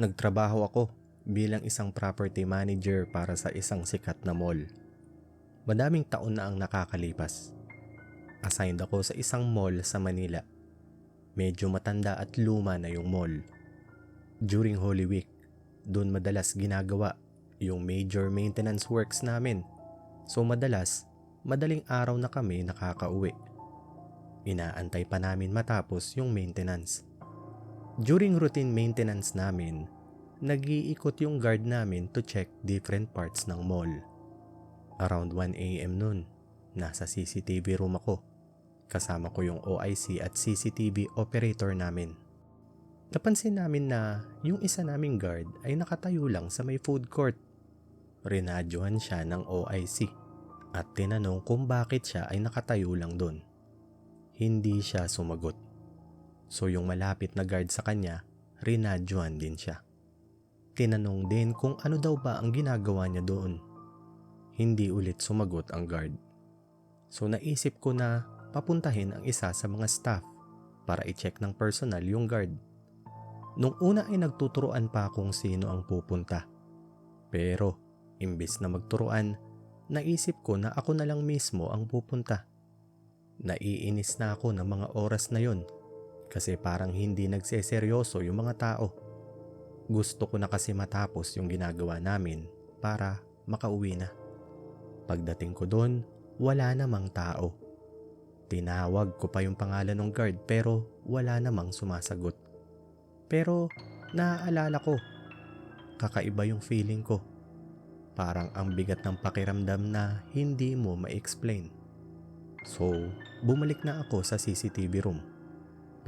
Nagtrabaho ako bilang isang property manager para sa isang sikat na mall. Madaming taon na ang nakakalipas. Assigned ako sa isang mall sa Manila. Medyo matanda at luma na yung mall. During Holy Week, doon madalas ginagawa yung major maintenance works namin. So madalas, madaling araw na kami nakakauwi. Inaantay pa namin matapos yung maintenance. During routine maintenance namin, nag-iikot yung guard namin to check different parts ng mall. Around 1am nun, nasa CCTV room ako. Kasama ko yung OIC at CCTV operator namin. Napansin namin na yung isa naming guard ay nakatayo lang sa may food court. Rinadyohan siya ng OIC at tinanong kung bakit siya ay nakatayo lang doon. Hindi siya sumagot. So yung malapit na guard sa kanya, rinadyohan din siya. Tinanong din kung ano daw ba ang ginagawa niya doon. Hindi ulit sumagot ang guard. So naisip ko na papuntahin ang isa sa mga staff para i-check ng personal yung guard. Nung una ay nagtuturoan pa kung sino ang pupunta. Pero imbis na magturuan, naisip ko na ako na lang mismo ang pupunta. Naiinis na ako ng mga oras na yon kasi parang hindi nagseseryoso yung mga tao. Gusto ko na kasi matapos yung ginagawa namin para makauwi na. Pagdating ko doon, wala namang tao. Tinawag ko pa yung pangalan ng guard pero wala namang sumasagot. Pero naaalala ko, kakaiba yung feeling ko. Parang ang bigat ng pakiramdam na hindi mo ma-explain. So, bumalik na ako sa CCTV room.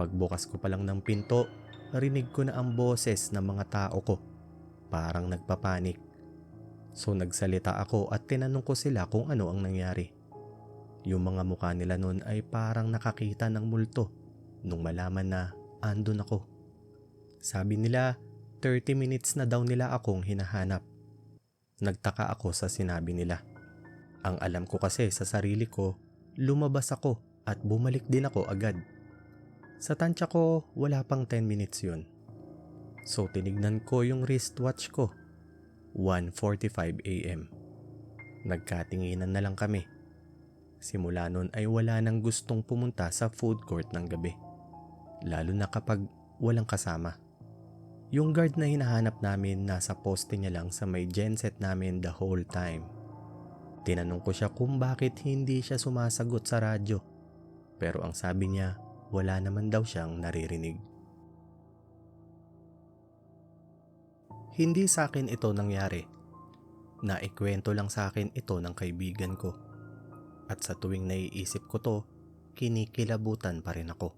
Pagbukas ko pa lang ng pinto, rinig ko na ang boses ng mga tao ko. Parang nagpapanik. So nagsalita ako at tinanong ko sila kung ano ang nangyari. Yung mga mukha nila noon ay parang nakakita ng multo nung malaman na andun ako. Sabi nila 30 minutes na daw nila akong hinahanap. Nagtaka ako sa sinabi nila. Ang alam ko kasi sa sarili ko lumabas ako at bumalik din ako agad. Sa tansya ko, wala pang 10 minutes yun. So tinignan ko yung wristwatch ko. 1.45 a.m. Nagkatinginan na lang kami. Simula nun ay wala nang gustong pumunta sa food court ng gabi. Lalo na kapag walang kasama. Yung guard na hinahanap namin nasa poste niya lang sa may genset namin the whole time. Tinanong ko siya kung bakit hindi siya sumasagot sa radyo. Pero ang sabi niya, wala naman daw siyang naririnig. Hindi sa akin ito nangyari. Naikwento lang sa akin ito ng kaibigan ko. At sa tuwing naiisip ko to, kinikilabutan pa rin ako.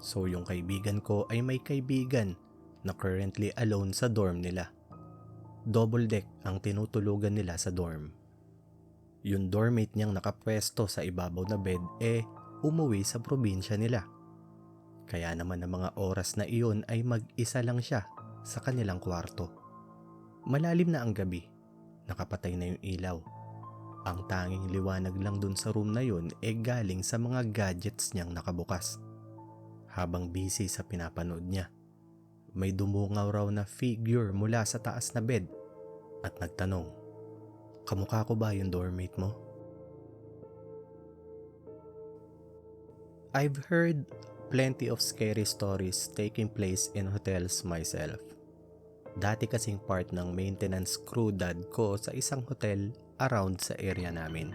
So yung kaibigan ko ay may kaibigan na currently alone sa dorm nila. Double deck ang tinutulugan nila sa dorm. Yung dormmate niyang nakapwesto sa ibabaw na bed eh umuwi sa probinsya nila. Kaya naman ng mga oras na iyon ay mag-isa lang siya sa kanilang kwarto. Malalim na ang gabi, nakapatay na yung ilaw. Ang tanging liwanag lang dun sa room na yun e galing sa mga gadgets niyang nakabukas. Habang busy sa pinapanood niya, may dumungaw raw na figure mula sa taas na bed at nagtanong, Kamukha ko ba yung doormate mo? I've heard plenty of scary stories taking place in hotels myself. Dati kasing part ng maintenance crew dad ko sa isang hotel around sa area namin.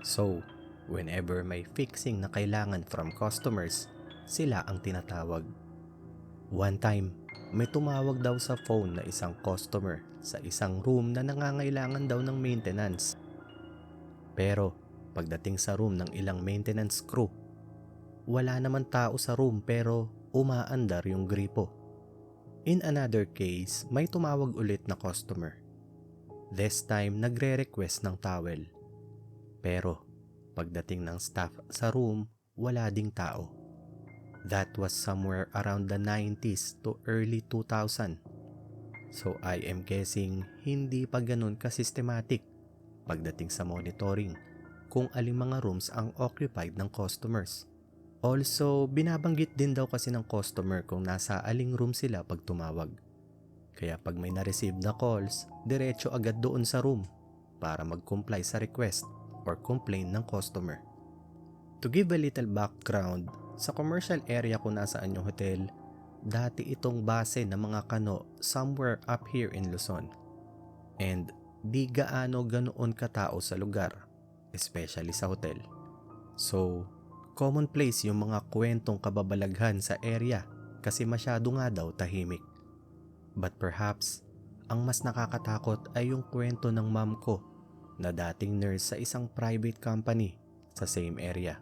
So, whenever may fixing na kailangan from customers, sila ang tinatawag. One time, may tumawag daw sa phone na isang customer sa isang room na nangangailangan daw ng maintenance. Pero, pagdating sa room ng ilang maintenance crew, wala naman tao sa room pero umaandar yung gripo. In another case, may tumawag ulit na customer. This time, nagre-request ng towel. Pero, pagdating ng staff sa room, wala ding tao. That was somewhere around the 90s to early 2000. So I am guessing hindi pa ganun ka-systematic pagdating sa monitoring kung aling mga rooms ang occupied ng customers. Also, binabanggit din daw kasi ng customer kung nasa aling room sila pag tumawag. Kaya pag may na-receive na calls, diretso agad doon sa room para mag-comply sa request or complaint ng customer. To give a little background, sa commercial area kung nasaan yung hotel, dati itong base ng mga kano somewhere up here in Luzon. And di gaano ganoon katao sa lugar, especially sa hotel. So, commonplace yung mga kwentong kababalaghan sa area kasi masyado nga daw tahimik. But perhaps, ang mas nakakatakot ay yung kwento ng mom ko na dating nurse sa isang private company sa same area.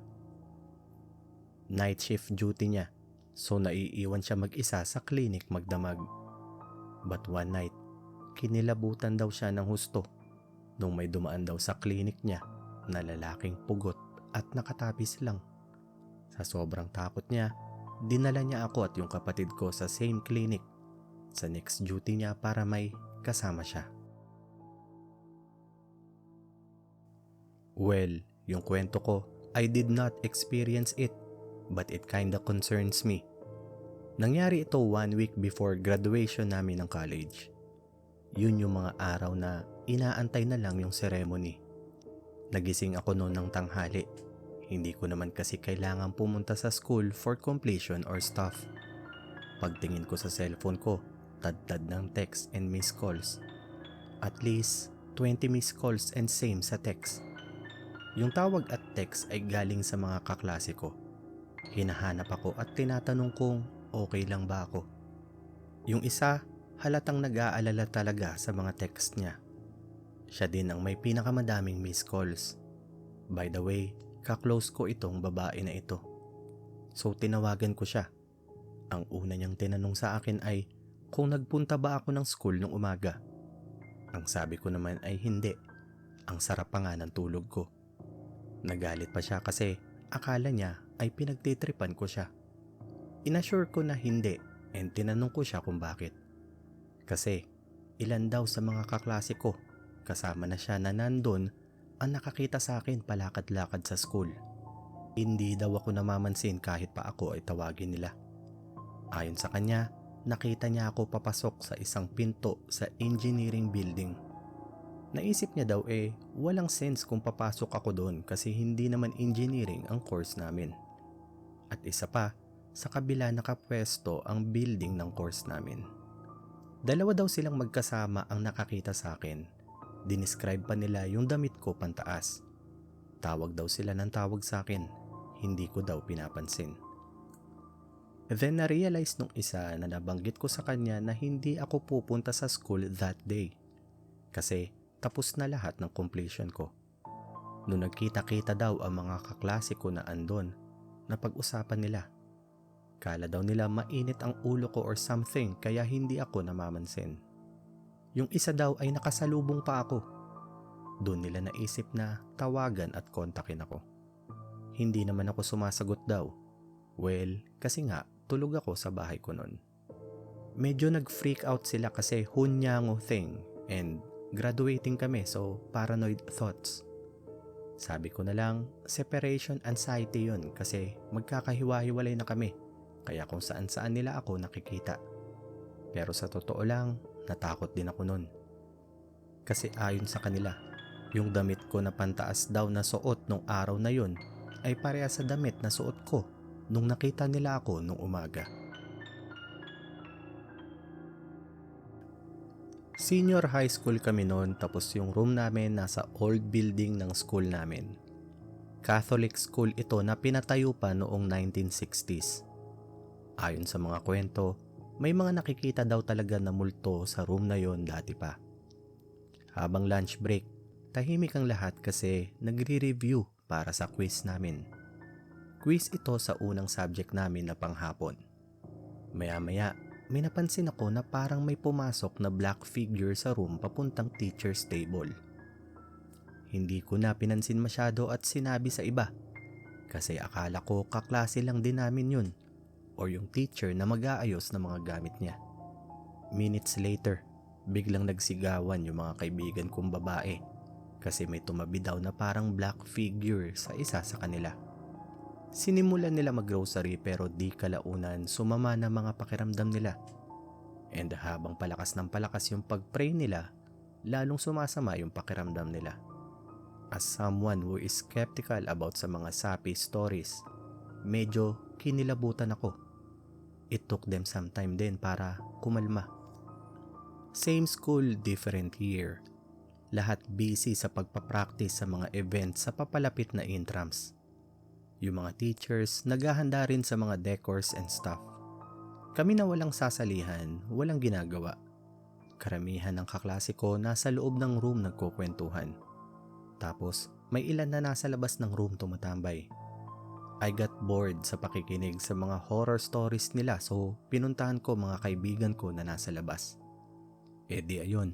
Night shift duty niya, so naiiwan siya mag-isa sa clinic magdamag. But one night, kinilabutan daw siya ng husto nung may dumaan daw sa clinic niya na lalaking pugot at nakatapis lang. Sa sobrang takot niya, dinala niya ako at yung kapatid ko sa same clinic sa next duty niya para may kasama siya. Well, yung kwento ko, I did not experience it, but it kinda concerns me. Nangyari ito one week before graduation namin ng college. Yun yung mga araw na inaantay na lang yung ceremony. Nagising ako noon ng tanghali. Hindi ko naman kasi kailangan pumunta sa school for completion or stuff. Pagtingin ko sa cellphone ko, tad-tad ng text and missed calls. At least 20 missed calls and same sa text. Yung tawag at text ay galing sa mga kaklase ko. Hinahanap ako at tinatanong kung okay lang ba ako. Yung isa, halatang nag-aalala talaga sa mga text niya. Siya din ang may pinakamadaming missed calls. By the way, kaklose ko itong babae na ito. So tinawagan ko siya. Ang una niyang tinanong sa akin ay kung nagpunta ba ako ng school nung umaga. Ang sabi ko naman ay hindi. Ang sarap pa nga ng tulog ko. Nagalit pa siya kasi akala niya ay pinagtitripan ko siya. Inassure ko na hindi and tinanong ko siya kung bakit. Kasi ilan daw sa mga kaklase ko kasama na siya na nandun ang nakakita sa akin palakad-lakad sa school. Hindi daw ako namamansin kahit pa ako ay tawagin nila. Ayon sa kanya, nakita niya ako papasok sa isang pinto sa engineering building. Naisip niya daw eh, walang sense kung papasok ako doon kasi hindi naman engineering ang course namin. At isa pa, sa kabila nakapwesto ang building ng course namin. Dalawa daw silang magkasama ang nakakita sa akin. Dinescribe pa nila yung damit ko pantaas. Tawag daw sila ng tawag sa akin. Hindi ko daw pinapansin. Then na-realize nung isa na nabanggit ko sa kanya na hindi ako pupunta sa school that day. Kasi tapos na lahat ng completion ko. Noong nagkita-kita daw ang mga kaklase ko na andon, napag-usapan nila. Kala daw nila mainit ang ulo ko or something kaya hindi ako namamansin. Yung isa daw ay nakasalubong pa ako. Doon nila naisip na tawagan at kontakin ako. Hindi naman ako sumasagot daw. Well, kasi nga tulog ako sa bahay ko noon. Medyo nag-freak out sila kasi hunyango thing and graduating kami so paranoid thoughts. Sabi ko na lang, separation anxiety yun kasi magkakahiwa-hiwalay na kami kaya kung saan saan nila ako nakikita. Pero sa totoo lang, natakot din ako noon. Kasi ayon sa kanila, yung damit ko na pantaas daw na suot nung araw na yun ay pareha sa damit na suot ko nung nakita nila ako nung umaga. Senior high school kami noon tapos yung room namin nasa old building ng school namin. Catholic school ito na pinatayo pa noong 1960s. Ayon sa mga kwento, may mga nakikita daw talaga na multo sa room na yon dati pa. Habang lunch break, tahimik ang lahat kasi nagre-review para sa quiz namin. Quiz ito sa unang subject namin na panghapon. Maya-maya, may napansin ako na parang may pumasok na black figure sa room papuntang teacher's table. Hindi ko na pinansin masyado at sinabi sa iba kasi akala ko kaklase lang din namin yun or yung teacher na mag-aayos ng mga gamit niya. Minutes later, biglang nagsigawan yung mga kaibigan kong babae kasi may tumabi daw na parang black figure sa isa sa kanila. Sinimulan nila mag-grocery pero di kalaunan sumama na mga pakiramdam nila. And habang palakas ng palakas yung pag-pray nila, lalong sumasama yung pakiramdam nila. As someone who is skeptical about sa mga sapi stories, medyo kinilabutan ako. It took them some time din para kumalma. Same school, different year. Lahat busy sa pagpapractice sa mga events sa papalapit na intrams. Yung mga teachers naghahanda rin sa mga decors and stuff. Kami na walang sasalihan, walang ginagawa. Karamihan ng kaklase ko nasa loob ng room nagkukwentuhan. Tapos may ilan na nasa labas ng room tumatambay. I got bored sa pakikinig sa mga horror stories nila so pinuntahan ko mga kaibigan ko na nasa labas. E di ayun,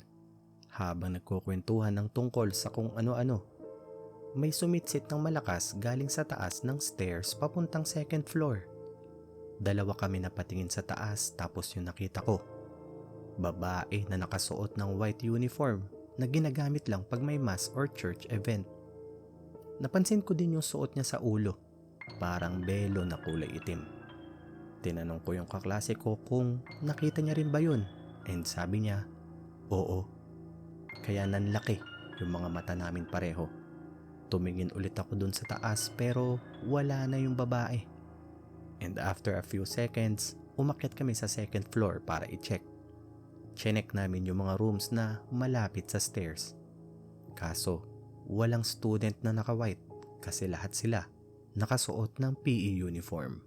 habang nagkukwentuhan ng tungkol sa kung ano-ano, may sumitsit ng malakas galing sa taas ng stairs papuntang second floor. Dalawa kami napatingin sa taas tapos yung nakita ko. Babae na nakasuot ng white uniform na ginagamit lang pag may mass or church event. Napansin ko din yung suot niya sa ulo, parang belo na kulay itim. Tinanong ko yung kaklase ko kung nakita niya rin ba yun and sabi niya, oo. Kaya nanlaki yung mga mata namin pareho. Tumingin ulit ako dun sa taas pero wala na yung babae. And after a few seconds, umakyat kami sa second floor para i-check. Chinek namin yung mga rooms na malapit sa stairs. Kaso, walang student na naka-white kasi lahat sila nakasuot ng PE uniform.